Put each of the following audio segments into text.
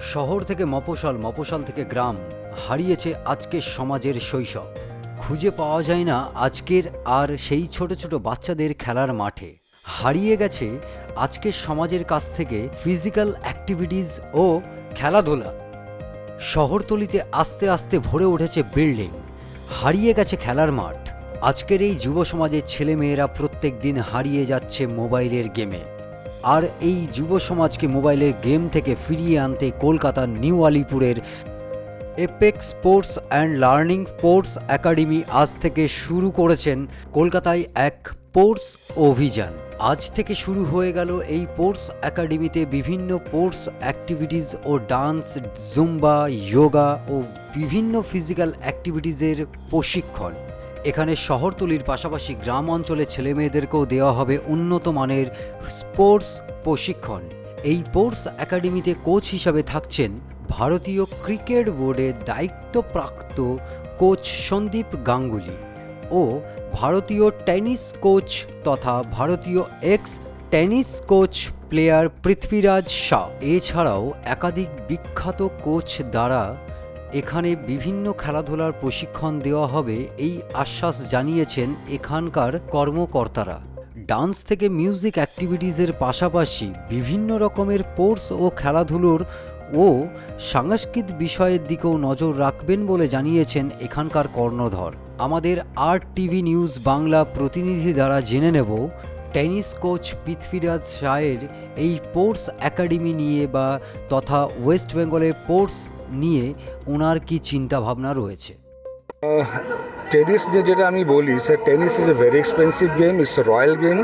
শহর থেকে মফস্বল মফস্বল থেকে গ্রাম হারিয়েছে আজকের সমাজের শৈশব। খুঁজে পাওয়া যায় না আজকের আর সেই ছোট ছোট বাচ্চাদের খেলার মাঠে। হারিয়ে গেছে আজকের সমাজের কাছ থেকে ফিজিক্যাল অ্যাক্টিভিটিস ও খেলাধুলা। শহরতলিতে আস্তে আস্তে ভরে উঠেছে বিল্ডিং হারিয়ে গেছে খেলার মাঠ। আজকের এই যুব সমাজের ছেলেমেয়েরা প্রত্যেক দিন হারিয়ে যাচ্ছে মোবাইলের গেমে। আর এই যুব সমাজকে মোবাইলের গেম থেকে ফিরিয়ে আনতে কলকাতার new আলিপুরের apex sports and learning sports academy আজ থেকে শুরু করেছেন কলকাতায় এক স্পোর্টস অভিযান। আজ থেকে শুরু হয়ে গেল এই স্পোর্টস একাডেমিতে বিভিন্ন স্পোর্টস অ্যাক্টিভিটিস ও ডান্স, জুম্বা, যোগা ও বিভিন্ন ফিজিক্যাল অ্যাক্টিভিটিসের প্রশিক্ষণ। এখানে শহরতলির পাশাপাশি গ্রাম অঞ্চলের ছেলেমেয়েদেরকেও দেওয়া হবে উন্নত মানের স্পোর্টস প্রশিক্ষণ। এই স্পোর্টস একাডেমিতে কোচ হিসাবে থাকছেন ভারতীয় ক্রিকেট বোর্ডের দায়িত্বপ্রাপ্ত কোচ সন্দীপ গাঙ্গুলি ও ভারতীয় টেনিস কোচ তথা ভারতীয় ex tennis coach player Prithviraj Shah. এছাড়াও একাধিক বিখ্যাত কোচ দ্বারা এখানে বিভিন্ন খেলাধুলার প্রশিক্ষণ দেওয়া হবে এই আশ্বাস জানিয়েছেন এখানকার কর্মকর্তারা। ডান্স থেকে মিউজিক অ্যাক্টিভিটিসের পাশাপাশি বিভিন্ন রকমের স্পোর্টস ও খেলাধুলোর ও সাংস্কৃত বিষয়ের দিকেও নজর রাখবেন বলে জানিয়েছেন এখানকার কর্ণধর। আমাদের আর টিভি নিউজ বাংলা প্রতিনিধি দ্বারা জেনে নেব, টেনিস কোচ পৃথ্বীরাজ শাহের এই স্পোর্টস একাডেমি নিয়ে বা তথা ওয়েস্ট বেঙ্গলের স্পোর্টস নিয়ে ওনার কি চিন্তা ভাবনা রয়েছে টেনিস যে যেটা আমি বলি সে tennis is a very expensive game it's royal game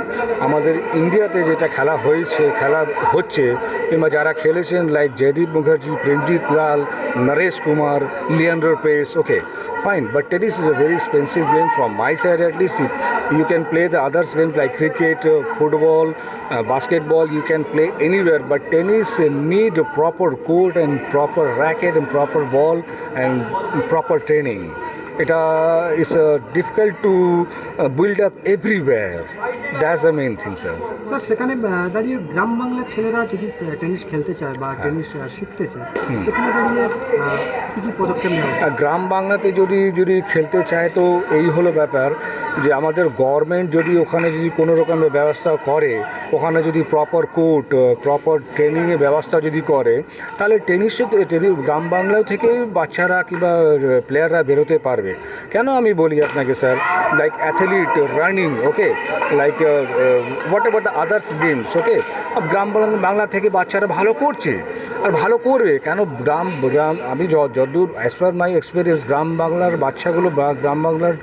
আমাদের ইন্ডিয়াতে যেটা খেলা হয়েছে খেলা হচ্ছে কিংবা যারা খেলেছেন like Jaydeep Mukherjee Premjit Lal Naresh Kumar Leander Paes okay fine but tennis is a very expensive game from my side at least others games like cricket, uh, football, uh, basketball. You can play anywhere, but tennis uh, need a proper court and proper racket and proper ball and proper training. Uh, is uh, difficult to uh, build up everywhere. That's the main thing, sir. Sir সেখানে আহ, দাঁড়িয়ে গ্রাম বাংলার ছেলেরা যদি tennis খেলতে চায় বা tennis আহ, শিখতে চায় সেখানে দাঁড়িয়ে আহ, কি কি পদক্ষেপ নেওয়া উচিত? আর গ্রাম বাংলাতে যদি যদি খেলতে চায় তো এই হলো ব্যাপার যে আমাদের গভর্নমেন্ট যদি ওখানে যদি কোনো রকমের ব্যবস্থা করে ওখানে যদি প্রপার কোর্ট প্রপার ট্রেনিংয়ের ব্যবস্থা যদি করে তাহলে টেনিসে টেনিস গ্রাম বাংলা থেকে বাচ্চারা কিংবা প্লেয়াররা বেরোতে পারবে কেন আমি বলি আপনাকে sir like athlete running okay like whatever the others games okay গ্রাম বাংলা থেকে বাচ্চারা ভালো করছে, আর ভালো করবে। কেন গ্রাম গ্রাম আমি যতদূর অ্যাজ পার মাই এক্সপিরিয়েন্স গ্রাম বাংলার বাচ্চাগুলো গ্রাম বাংলার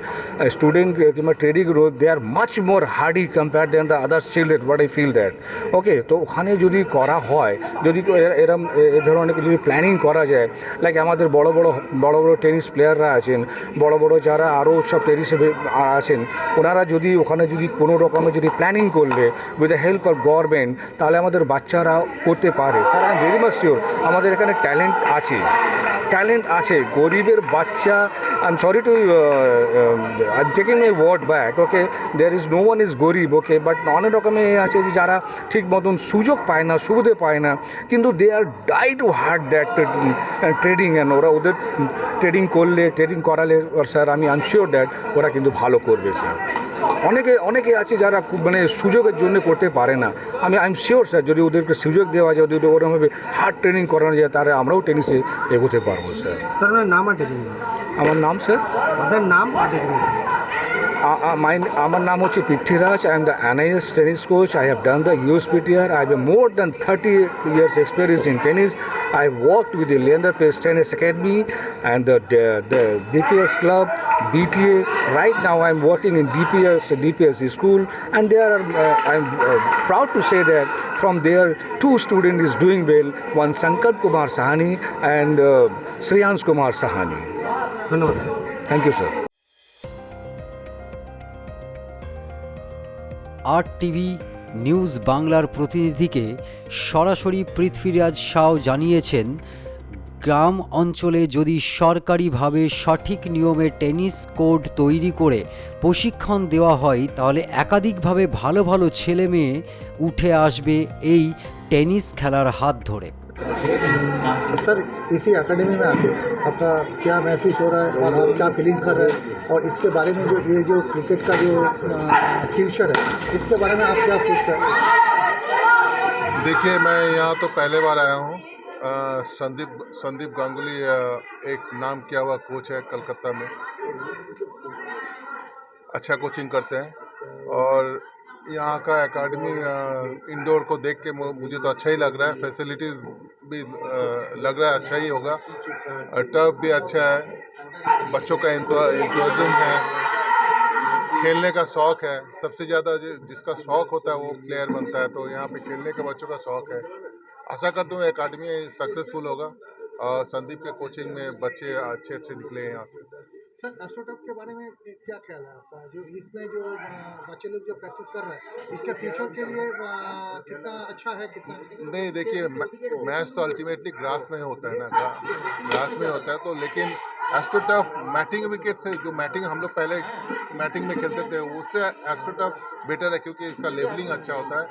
স্টুডেন্ট কিংবা trading road they are much more hardy compare than the others children but I feel that okay তো ওখানে যদি করা হয়, যদি এরম এ ধরনের যদি প্ল্যানিং করা যায় লাইক আমাদের বড় বড় বড় বড় টেনিস প্লেয়াররা আছেন বড় বড় যারা আরও সব টেনিসে বে- আছেন, ওনারা যদি ওখানে যদি কোনো রকমের যদি প্ল্যানিং করলে with the help of government তাহলে আমাদের বাচ্চারা করতে পারে। Sir I am very much sure আমাদের এখানে ট্যালেন্ট আছে। ট্যালেন্ট আছে, গরিবের বাচ্চা I am sorry to I taking my word back okay there is no one is গরিব ওকে বাট অনেক রকমের আছে যে যারা ঠিক মতন সুযোগ পায় না, সুবিধে পায় না, কিন্তু they are die to hard that trading and ওরা ওদের ট্রেডিং করলে ট্রেডিং করালে স্যার আমি আই এম শিওর দ্যাট ওরা কিন্তু ভালো করবে স্যার অনেকে অনেকে আছে যারা মানে সুযোগের জন্য করতে পারে না। আমি আই এম শিওর স্যার যদি ওদেরকে সুযোগ দেওয়া যায়, যদি ওরকমভাবে হার্ড ট্রেনিং করানো যায়, তাহলে আমরাও টেনিসে এগোতে পারব। স্যার স্যার আপনার নাম আর ডেকে আমার নাম স্যার আপনার নাম আর My, my name is Prithviraj. I am the NIS tennis coach. I have done the USPTR. I have more than 30 years experience in tennis. I worked with the Leander Pace Tennis Academy and the, the, the DPS club, BTA. Right now I am working in DPS, DPS school and there uh, I am uh, proud to say that from there two students is doing well. One Sankar Kumar Sahani and uh, Sriyans Kumar Sahani. Thank you sir. আর TV, news বাংলার প্রতিনিধিকে সরাসরি Prithviraj Sao জানিয়েছেন, গ্রাম অঞ্চলে যদি সরকারিভাবে সঠিক নিয়মে টেনিস কোর্ট তৈরি করে প্রশিক্ষণ দেওয়া হয়, তাহলে একাধিকভাবে ভালো ভালো ছেলে মেয়ে উঠে আসবে এই টেনিস খেলার হাত ধরে। सर, इसी अकेडमी में आके आपका क्या महसूस हो रहा है और आप क्या फीलिंग कर रहे हैं? और इसके बारे में जो, ये जो क्रिकेट का जो फ्यूचर है, इसके बारे में आप क्या सोच रहे हैं? देखिए, मैं यहाँ तो पहले बार आया हूँ। संदीप संदीप गांगुली एक नाम किया हुआ कोच है कलकत्ता में। अच्छा कोचिंग करते हैं। और यहाँ का एकेडमी इंडोर को देख के मुझे तो अच्छा ही लग रहा है। फैसिलिटीज़ भी लग रहा है अच्छा ही होगा। टर्फ भी अच्छा है। बच्चों का इंतज़म है। खेलने का शौक है। सबसे ज़्यादा जिसका शौक होता है वो प्लेयर बनता है। तो यहाँ पे खेलने के बच्चों का शौक है। आशा करता हूँ एकेडमी सक्सेसफुल होगा। और संदीप के कोचिंग में बच्चे अच्छे अच्छे निकले हैं यहाँ से। सर एस्ट्रोटर्फ के बारे में क्या ख्याल है आपका? जो इसमें जो बच्चे लोग जो प्रैक्टिस कर रहे हैं, इसके फ्यूचर के लिए कितना अच्छा है, कितना? नहीं, देखिए मैच तो अल्टीमेटली ग्रास में होता है ना ग्रास में होता है तो लेकिन एस्ट्रोटफ मैटिंग विकेट से, जो मैटिंग हम लोग पहले मैटिंग में खेलते थे, उससे एस्ट्रोटफ बेटर है, क्योंकि इसका लेवलिंग अच्छा होता है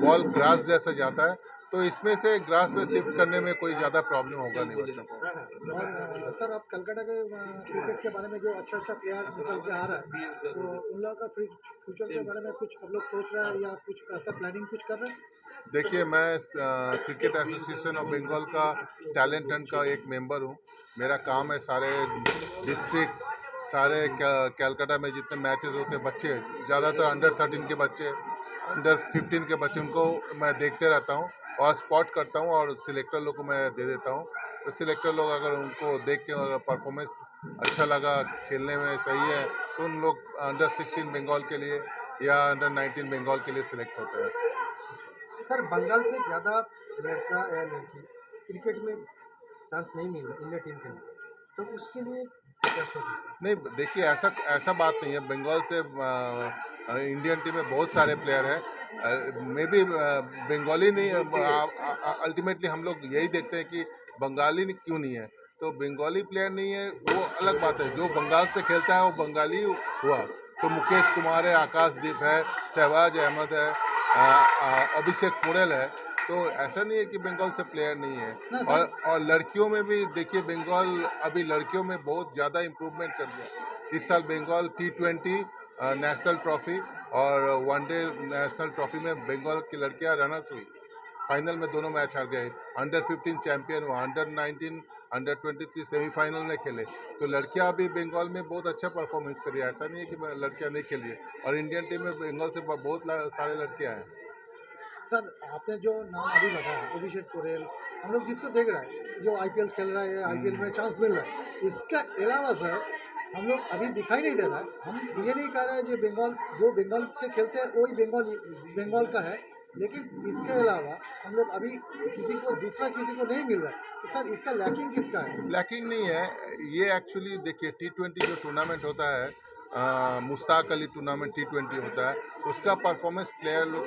बॉल ग्रास जैसा जाता है तो इसमें से ग्रास में शिफ्ट करने में कोई ज़्यादा प्रॉब्लम होगा नहीं बच्चों को। और सर आप कलकत्ता के क्रिकेट के बारे में जो अच्छा अच्छा प्लेयर निकल के आ रहा है तो उन लोगों का फ्यूचर के बारे में कुछ आप लोग सोच रहे हैं या कुछ ऐसा प्लानिंग कुछ कर रहे हैं? देखिए मैं क्रिकेट एसोसिएशन ऑफ़ बंगाल का टैलेंट हंट का एक मेंबर हूँ। मेरा काम है सारे डिस्ट्रिक्ट सारे कैलकाटा में जितने मैचेस होते हैं बच्चे ज़्यादातर अंडर थर्टीन के बच्चे अंडर फिफ्टीन के बच्चे उनको मैं देखते रहता हूँ। और स्पॉट करता हूँ और सिलेक्टर लोग को मैं दे देता हूँ। तो सिलेक्टर लोग अगर उनको देख के अगर परफॉर्मेंस अच्छा लगा खेलने में सही है तो उन लोग अंडर सिक्सटीन बंगाल के लिए या अंडर नाइनटीन बंगाल के लिए सिलेक्ट होते हैं। सर बंगाल से ज़्यादा लड़का या लड़की क्रिकेट में चांस नहीं मिल रहा इंडिया टीम के लिए। तो उसके लिए? नहीं देखिए ऐसा ऐसा बात नहीं है। बंगाल से अ, इंडियन टीम में बहुत सारे प्लेयर हैं। मे बी बंगाली नहीं अल्टीमेटली हम लोग यही देखते हैं कि बंगाली क्यों नहीं है? तो बंगाली प्लेयर नहीं है वो अलग बात है। जो बंगाल से खेलता है वो बंगाली हुआ। तो मुकेश कुमार है आकाशदीप है शहबाज अहमद है अभिषेक पुड़ेल है। तो ऐसा नहीं है कि बंगाल से प्लेयर नहीं है। और और लड़कियों में भी देखिए बंगाल अभी लड़कियों में बहुत ज़्यादा इम्प्रूवमेंट कर दिया। इस साल Bengal T twenty national trophy और वनडे नेशनल ट्रॉफी में बंगाल की लड़कियाँ रनर्स हुई। फाइनल में दोनों मैच हार गए। अंडर 15 चैंपियन हुआ। अंडर 19 अंडर 23 सेमीफाइनल में खेले। तो लड़कियाँ अभी बंगाल में बहुत अच्छा परफॉर्मेंस करी। ऐसा नहीं है कि लड़कियाँ नहीं खेली और इंडियन टीम में बंगाल से बहुत सारे लड़कियाँ हैं। सर आपने जो नाम अभी बताया अभिषेक पुरेल हम लोग जिसको देख रहे हैं? जो आईपीएल खेल रहा है आईपीएल में चांस मिल रहा है। इसके अलावा सर हम लोग अभी दिखाई नहीं दे रहा है। हम ये नहीं कह रहे हैं जो बंगाल जो बंगाल से खेलते हैं, वही बंगाल बंगाल का है। लेकिन इसके अलावा हम लोग अभी किसी को, दूसरा किसी को नहीं मिल रहा है। तो सर, इसका लैकिंग किसका है? लैकिंग नहीं है। ये एक्चुअली देखिए टी ट्वेंटी जो टूर्नामेंट होता है Mushtaq Ali tournament T twenty होता है, उसका परफॉर्मेंस प्लेयर लोग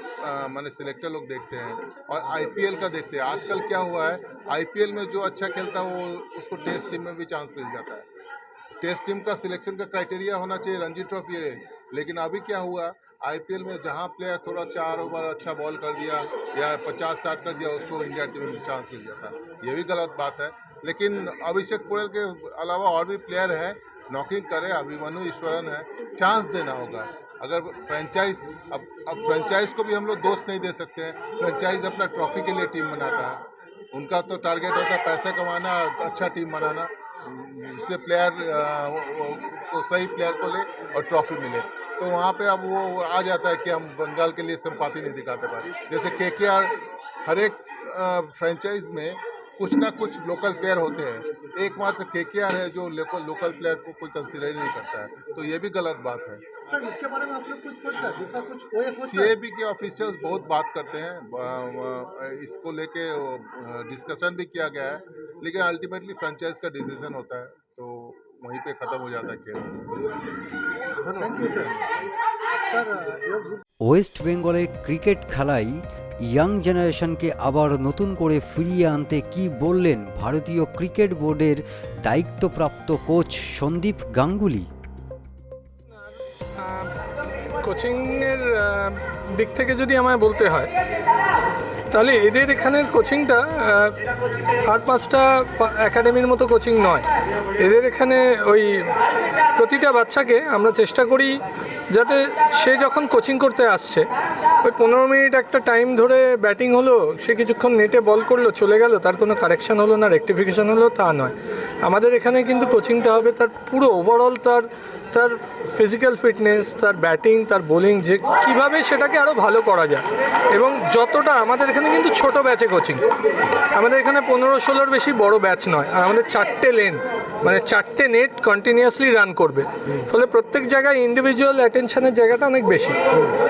माने सिलेक्टर लोग देखते हैं और आईपीएल का देखते हैं। आजकल क्या हुआ है आईपीएल में जो अच्छा खेलता है, वो उसको टेस्ट टीम में भी चांस मिल जाता है। टेस्ट टीम का सिलेक्शन का क्राइटेरिया होना चाहिए रणजी ट्रॉफी है। लेकिन अभी क्या हुआ, आईपीएल में जहाँ प्लेयर थोड़ा चार ओवर अच्छा बॉल कर दिया या पचास साठ कर दिया, उसको इंडिया टीम में चांस मिल जाता। ये भी गलत बात है। लेकिन अभिषेक पुरेल के अलावा और भी प्लेयर हैं। नॉकिंग करे, अभिमन्यु ईश्वरन है। चांस देना होगा। अगर फ्रेंचाइज अब अब फ्रेंचाइज को भी हम लोग दोस्त नहीं दे सकते हैं। फ्रेंचाइज अपना ट्रॉफी के लिए टीम बनाता है। उनका तो टारगेट होता है पैसे कमाना अच्छा टीम बनाना। जिससे प्लेयर को सही प्लेयर को ले और ट्रॉफी मिले। तो वहाँ पे अब वो आ जाता है कि हम बंगाल के लिए सिंपाती नहीं दिखाते पाए जैसे के के आर हर एक फ्रेंचाइज में कुछ ना कुछ लोकल प्लेयर होते हैं। एकमात्र के के आर है जो लोकल प्लेयर को कोई कंसिडर ही नहीं करता है। तो ये भी गलत बात है। सर इसके बारे में आप लोग कुछ सोच दूसरा कुछ वो ये सोच रहे हैं सीएबी के ऑफिशियल्स बहुत बात करते हैं। ब- ब- इसको लेके डिस्कशन भी किया गया है। लेकिन अल्टीमेटली फ्रेंचाइज का डिसीजन होता है तो वहीं पे ख़त्म हो जाता है खेल थैंक यू सर सर ये ওয়েস্ট বেঙ্গলে ক্রিকেট খেলায় ইয়াং জেনারেশনকে আবার নতুন করে ফিরিয়ে আনতে কি বললেন ভারতীয় ক্রিকেট বোর্ডের দায়িত্বপ্রাপ্ত কোচ সন্দীপ গাঙ্গুলি কোচিংয়ের দিক থেকে যদি আমায় বলতে হয় তাহলে এদের এখানের কোচিংটা আট পাঁচটা একাডেমির মতো কোচিং নয়। এদের এখানে ওই প্রতিটা বাচ্চাকে আমরা চেষ্টা করি যাতে সে যখন কোচিং করতে আসছে, ওই পনেরো মিনিট একটা টাইম ধরে ব্যাটিং হলো, সে কিছুক্ষণ নেটে বল করল, চলে গেল, তার কোনো কারেকশন হলো না রেকটিফিকেশন হলো, তা নয়। আমাদের এখানে কিন্তু কোচিংটা হবে তার পুরো ওভারঅল তার তার ফিজিক্যাল ফিটনেস তার ব্যাটিং তার বোলিং যে কীভাবে সেটাকে আরও ভালো করা যায়। এবং যতটা আমাদের এখানে কিন্তু ছোট ব্যাচে কোচিং আমাদের এখানে পনেরো ষোলোর বেশি বড় ব্যাচ নয়, আর আমাদের চারটে লেন মানে চারটে নেট কন্টিনিউয়াসলি রান করবে। ফলে প্রত্যেক জায়গায় ইন্ডিভিজুয়াল অ্যাটেনশনের জায়গাটা অনেক বেশি।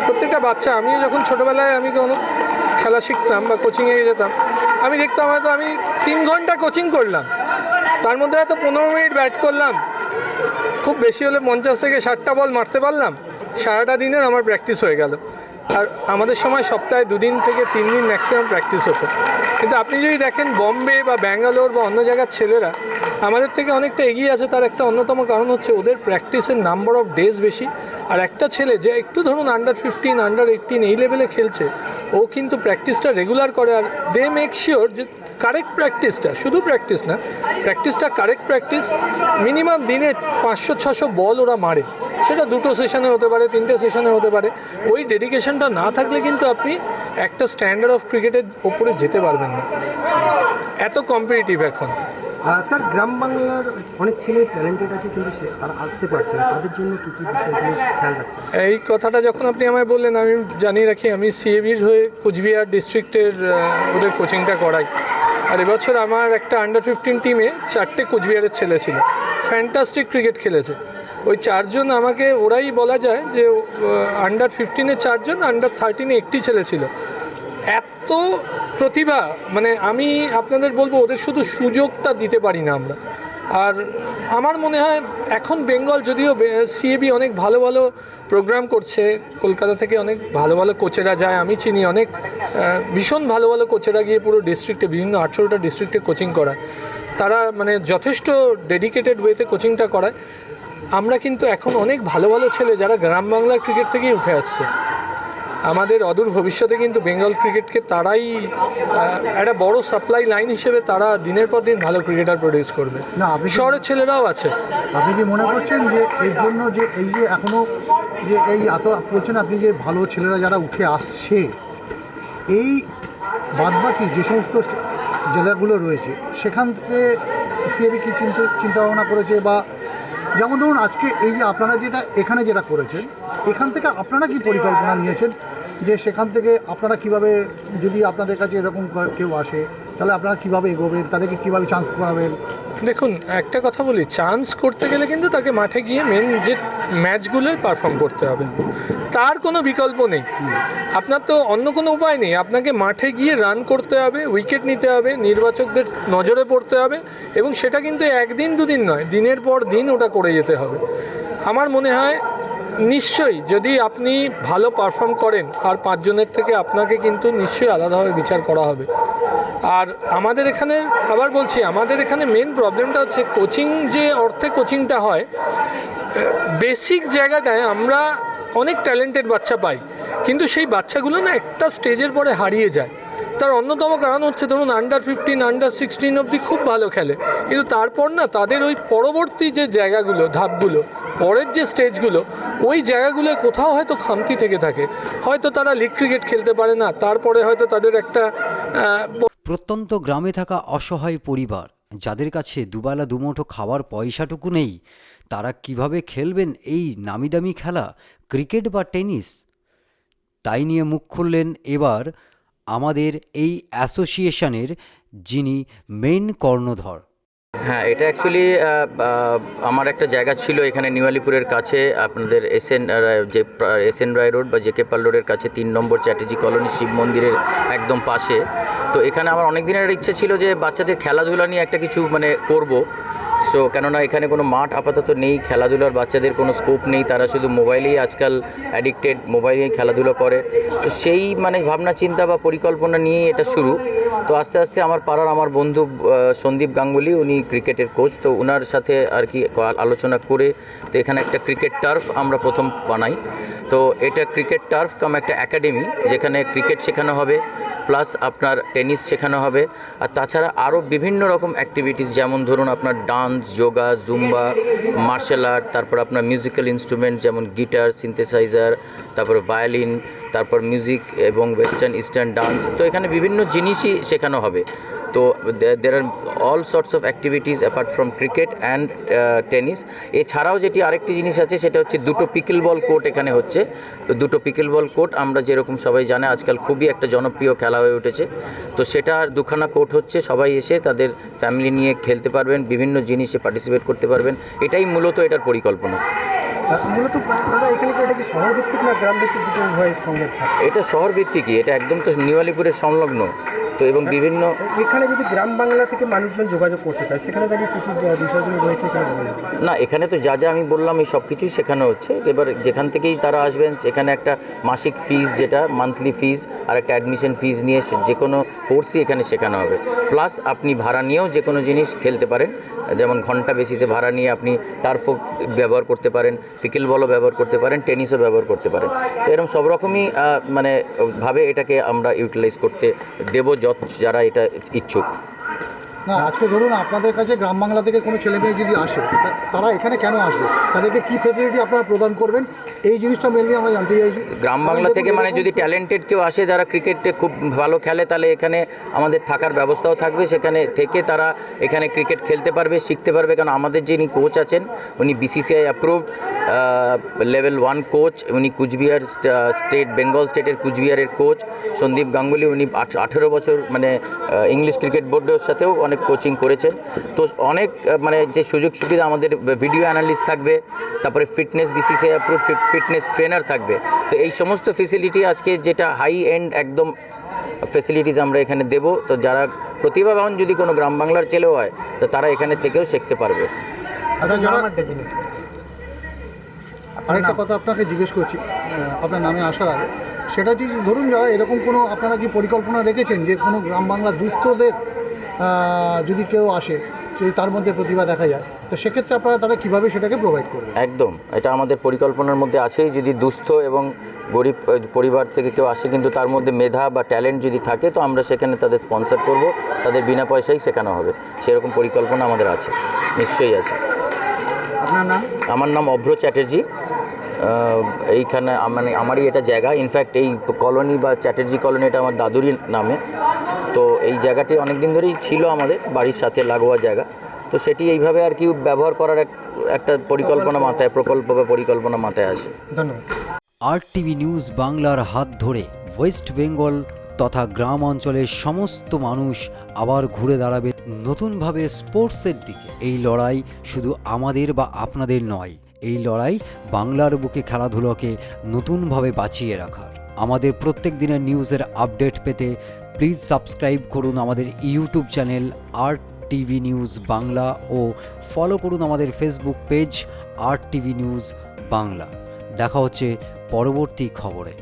প্রত্যেকটা বাচ্চা, আমিও যখন ছোটোবেলায় আমি কোনো খেলা শিখতাম বা কোচিংয়ে যেতাম, আমি দেখতাম হয়তো আমি তিন ঘণ্টা কোচিং করলাম। তার মধ্যে হয়তো পনেরো মিনিট ব্যাট করলাম। খুব বেশি হলে পঞ্চাশ থেকে ষাটটা বল মারতে পারলাম। সারাটা দিনের আমার প্র্যাকটিস হয়ে গেল। আর আমাদের সময় সপ্তাহে দুদিন থেকে তিন দিন ম্যাক্সিমাম প্র্যাকটিস হতো। কিন্তু আপনি যদি দেখেন বম্বে বা ব্যাঙ্গালোর বা অন্য জায়গার ছেলেরা, আমাদের থেকে অনেকটা এগিয়ে আছে, তার একটা অন্যতম কারণ হচ্ছে ওদের প্র্যাকটিসের নাম্বার অফ ডেজ বেশি। আর একটা ছেলে যে একটু ধরুন আন্ডার ফিফটিন আন্ডার এইটিন এই লেভেলে খেলছে, ও কিন্তু প্র্যাকটিসটা রেগুলার করে আর দে মেক শিওর যে কারেক্ট প্র্যাকটিসটা শুধু প্র্যাকটিস না প্র্যাকটিসটা কারেক্ট প্র্যাকটিস মিনিমাম দিনে পাঁচশো, ছশো বল ওরা মারে। সেটা দুটো সেশনে হতে পারে তিনটে সেশনে হতে পারে। ওই ডেডিকেশনটা না থাকলে কিন্তু আপনি একটা স্ট্যান্ডার্ড অফ ক্রিকেটের ওপরে যেতে পারবেন না। এত কম্পিটিটিভ এখন। স্যার গ্রাম বাংলার অনেক ছেলে ট্যালেন্টেড আছে কিন্তু সে তারা আসতে পারছে না। তাদের জন্য কী কী বিষয়গুলো খেয়াল রাখছেন? এই কথাটা যখন আপনি আমায় বললেন আমি জানিয়ে রাখি আমি সিএবির হয়ে কুচবিহার ডিস্ট্রিক্টের ওদের কোচিংটা করাই। আর এবছর আমার একটা আন্ডার ফিফটিন টিমে চারটে কুচবিহারের ছেলে ছিল। ফ্যান্টাস্টিক ক্রিকেট খেলেছে। ওই চারজন আমাকে, ওরাই বলা যায় যে আন্ডার ফিফটিনে চারজন আন্ডার থার্টিনে একটি ছেলে ছিল। এত প্রতিভা মানে আমি আপনাদের বলব, ওদের শুধু সুযোগটা দিতে পারি না আমরা। আর আমার মনে হয়, এখন বেঙ্গল যদিও সিএবি অনেক ভালো ভালো প্রোগ্রাম করছে, কলকাতা থেকে অনেক ভালো ভালো কোচেরা যায়, আমি চিনি অনেক ভীষণ ভালো ভালো কোচেরা গিয়ে পুরো ডিস্ট্রিক্টে বিভিন্ন আঠেরোটা ডিস্ট্রিক্টে কোচিং করায়। তারা মানে যথেষ্ট ডেডিকেটেড ওয়েতে কোচিংটা করায়। আমরা কিন্তু এখন অনেক ভালো ভালো ছেলে যারা গ্রাম বাংলার ক্রিকেট থেকেই উঠে আসছে। আমাদের অদূর ভবিষ্যতে কিন্তু বেঙ্গল ক্রিকেটকে তারাই একটা বড় সাপ্লাই লাইন হিসেবে তারা দিনের পর দিন ভালো ক্রিকেটার প্রডিউস করবে। না আপনি শহরের ছেলেরাও আছে। আপনি কি মনে করছেন যে এর জন্য যে এই যে এখনও যে এই এত বলছেন আপনি যে ভালো ছেলেরা যারা উঠে আসছে এই বাদবাকি যে সমস্ত জেলাগুলো রয়েছে সেখান থেকে সিএবি কি চিন্তা চিন্তা ভাবনা করেছে বা যেমন ধরুন আজকে এই যে আপনারা যেটা এখানে যেটা করেছেন, এখান থেকে আপনারা কি পরিকল্পনা নিয়েছেন যে সেখান থেকে আপনারা কীভাবে যদি আপনাদের কাছে এরকম কেউ আসে, তাহলে আপনারা কীভাবে এগোবেন, তাদেরকে কীভাবে চান্স করাবেন? দেখুন, একটা কথা বলি চান্স করতে গেলে কিন্তু তাকে মাঠে গিয়ে মেন যে ম্যাচগুলোই পারফর্ম করতে হবে। তার কোনো বিকল্প নেই। আপনার তো অন্য কোনো উপায় নেই। আপনাকে মাঠে গিয়ে রান করতে হবে উইকেট নিতে হবে, নির্বাচকদের নজরে পড়তে হবে এবং সেটা কিন্তু একদিন দুদিন নয়, দিনের পর দিন ওটা করে যেতে হবে। আমার মনে হয় নিশ্চয়ই, যদি আপনি ভালো পারফর্ম করেন, আর পাঁচজনের থেকে আপনাকে কিন্তু নিশ্চয়ই আলাদাভাবে বিচার করা হবে। আর আমাদের এখানে, আবার বলছি, আমাদের এখানে মেন প্রবলেমটা হচ্ছে কোচিং যে অর্থে কোচিংটা হয় বেসিক জায়গাটায় আমরা অনেক ট্যালেন্টেড বাচ্চা পাই, কিন্তু সেই বাচ্চাগুলো না একটা স্টেজের পরে হারিয়ে যায়। তার অন্যতম কারণ হচ্ছে, ধরুন আন্ডার ফিফটিন আন্ডার সিক্সটিন অবধি খুব ভালো খেলে, কিন্তু তারপর না তাদের ওই পরবর্তী যে জায়গাগুলো, ধাপগুলো পরের যে স্টেজগুলো, ওই জায়গাগুলোয় কোথাও হয়তো খামতি থেকে থাকে। হয়তো তারা লিগ ক্রিকেট খেলতে পারে না, তারপরে হয়তো তাদের একটা প্রত্যন্ত গ্রামে থাকা অসহায় পরিবার, যাদের কাছে দুবেলা দুমুঠো খাওয়ার পয়সাটুকু নেই, তারা কীভাবে খেলবেন এই নামিদামি খেলা, ক্রিকেট বা টেনিস? তাই নিয়ে মুখ খুললেন এবার আমাদের এই অ্যাসোসিয়েশনের যিনি মেন কর্ণধর। হ্যাঁ এটা অ্যাকচুয়ালি আমার একটা জায়গা ছিল এখানে নিউ আলিপুরের কাছে, আপনাদের এস এন যে এস এন রায় রোড বা জেকে পাল রোডের কাছে, তিন নম্বর চ্যাটার্জি কলোনি শিব মন্দিরের একদম পাশে। তো এখানে আমার অনেক দিনের ইচ্ছে ছিল যে বাচ্চাদের খেলাধুলা নিয়ে একটা কিছু মানে করব। সো কেননা এখানে কোনো মাঠ আপাতত নেই, খেলাধুলার বাচ্চাদের কোনো স্কোপ নেই, তারা শুধু মোবাইলেই আজকাল অ্যাডিক্টেড মোবাইলেই খেলাধুলো করে। তো সেই মানে ভাবনা, চিন্তা বা পরিকল্পনা নিয়েই এটা শুরু। তো আস্তে আস্তে আমার পাড়ার আমার বন্ধু সন্দীপ গাঙ্গুলি, উনি ক্রিকেটের কোচ তো ওনার সাথে আর কি আলোচনা করে, তো এখানে একটা ক্রিকেট টার্ফ আমরা প্রথম বানাই। তো এটা ক্রিকেট টার্ফ কাম একটা একাডেমি যেখানে ক্রিকেট শেখানো হবে প্লাস আপনার টেনিস শেখানো হবে। আর তাছাড়া আরও বিভিন্ন রকম অ্যাক্টিভিটিস যেমন ধরুন আপনার dance yoga, zumba, martial art, তারপর আপনার মিউজিক্যাল ইনস্ট্রুমেন্ট যেমন গিটার সিনথেসাইজার তারপর ভায়োলিন তারপর মিউজিক এবং ওয়েস্টার্ন ইস্টার্ন ডান্স তো এখানে বিভিন্ন জিনিসই শেখানো হবে। তো there are all sorts of activities apart from cricket and tennis এছাড়াও যেটি আরেকটি জিনিস আছে সেটা হচ্ছে দুটো পিকেল বল কোর্ট এখানে হচ্ছে। তো দুটো পিকেল বল কোর্ট আমরা যেরকম সবাই জানে আজকাল খুবই একটা জনপ্রিয় খেলা হয়ে উঠেছে। তো সেটা আর দুখানা কোর্ট হচ্ছে সবাই এসে তাদের ফ্যামিলি নিয়ে খেলতে পারবেন বিভিন্ন জিনিসে পার্টিসিপেট করতে পারবেন। এটাই মূলত এটার পরিকল্পনা। মূলত দাদা এখানে কি এটা কি শহর ভিত্তিক না গ্রাম ভিত্তিক দুটো উভয় সঙ্গে এটা শহর ভিত্তিকই এটা একদম তো নিউ আলিপুরের সংলগ্ন। তো এবং বিভিন্ন এখানে যদি গ্রাম বাংলা থেকে মানুষজন যোগাযোগ করতে চায় সেখানে দাঁড়িয়ে কী কী বিষয়গুলো রয়েছে না এখানে তো যা যা আমি বললাম এই সব কিছুই শেখানো হচ্ছে। এবার যেখান থেকেই তারা আসবেন সেখানে একটা মাসিক ফিজ যেটা মান্থলি ফিজ আর একটা অ্যাডমিশন ফিজ নিয়ে যে কোনো কোর্সই এখানে শেখানো হবে। প্লাস আপনি ভাড়া নিয়েও যে কোনো জিনিস খেলতে পারেন। যেমন ঘণ্টা বেসিসে ভাড়া নিয়ে আপনি টার্ফও ব্যবহার করতে পারেন পিকেল বলও ব্যবহার করতে পারেন টেনিসও ব্যবহার করতে পারেন। তো এরকম সব রকমই মানে ভাবে এটাকে আমরা ইউটিলাইজ করতে দেব যত যারা এটা ইচ্ছুক। না, আজকে ধরুন আপনাদের কাছে গ্রাম বাংলা থেকে কোনো ছেলে মেয়ে যদি আসে তারা এখানে কেন আসবে? তাদেরকে কি ফেসিলিটি আপনারা প্রদান করবেন? এই জিনিসটা মেনলি আমরা জানতে চাইছি। গ্রাম বাংলা থেকে মানে যদি ট্যালেন্টেড কেউ আসে যারা ক্রিকেটে খুব ভালো খেলে তাহলে এখানে আমাদের থাকার ব্যবস্থাও থাকবে। সেখানে থেকে তারা এখানে ক্রিকেট খেলতে পারবে শিখতে পারবে। কারণ আমাদের যিনি কোচ আছেন উনি BCCI approved level one coach উনি কুচবিহার স্টেট বেঙ্গল স্টেটের কুচবিহারের কোচ সন্দীপ গাঙ্গুলি উনি আঠ- আঠেরো বছর মানে ইংলিশ ক্রিকেট বোর্ডের সাথেও অনেক কোচিং করেছেন। তো অনেক মানে যে সুযোগ সুবিধা আমাদের ভিডিও অ্যানালিস্ট থাকবে তারপরে fitness BCCI approve fitness trainer থাকবে। তো এই সমস্ত ফেসিলিটি আজকে যেটা হাই এন্ড একদম ফেসিলিটিস আমরা এখানে দেব তো যারা প্রতিভাবান যদি কোনো গ্রাম বাংলার ছেলেও হয় তো তারা এখানে থেকেও শিখতে পারবে। আচ্ছা একটা আরেকটা কথা আপনাকে জিজ্ঞেস করছি আপনার নামে আসার আগে সেটা হচ্ছে যে ধরুন যারা এরকম কোনো আপনারা কি পরিকল্পনা রেখেছেন যে কোনো গ্রাম বাংলা দুস্থদের যদি কেউ আসে যদি তার মধ্যে প্রতিভা দেখা যায়? তো সেক্ষেত্রে আপনারা তারা কীভাবে সেটাকে প্রোভাইড করবেন? একদম এটা আমাদের পরিকল্পনার মধ্যে আছেই। যদি দুস্থ এবং গরিব পরিবার থেকে কেউ আসে কিন্তু তার মধ্যে মেধা বা ট্যালেন্ট যদি থাকে তো আমরা সেখানে তাদের স্পন্সর করব। তাদের বিনা পয়সায় শেখানো হবে। সেরকম পরিকল্পনা আমাদের আছে। নিশ্চয়ই আছে। আপনার নাম? আমার নাম অভ্র চ্যাটার্জি। এইখানে মানে আমারই এটা জায়গা। ইনফ্যাক্ট এই কলোনি বা চ্যাটার্জি কলোনি এটা আমার দাদুরই নামে। এই জায়গাটি অনেক দিন ধরেই ছিল আমাদের বাড়ির সাথে লাগোয়া জায়গা। তো সেটি এইভাবে আর কি ব্যবহার করার এক একটা পরিকল্পনা মাথায় প্রকল্প বা পরিকল্পনা মাথায় আসে। ধন্যবাদ। আর টিভি নিউজ বাংলার হাত ধরে ওয়েস্ট বেঙ্গল তথা গ্রাম অঞ্চলের সমস্ত মানুষ আবার ঘুরে দাঁড়াবে নতুনভাবে স্পোর্টসের দিকে। এই লড়াই শুধু আমাদের বা আপনাদের নয় এই লড়াই বাংলার বুকে খেলাধুলোকে নতুনভাবে বাঁচিয়ে রাখার। আমাদের প্রত্যেক দিনের নিউজের আপডেট পেতে প্লিজ সাবস্ক্রাইব করুন আমাদের YouTube channel art TV news Bangla ও ফলো করুন আমাদের Facebook page art TV news Bangla. দেখা হচ্ছে পরবর্তী খবরে।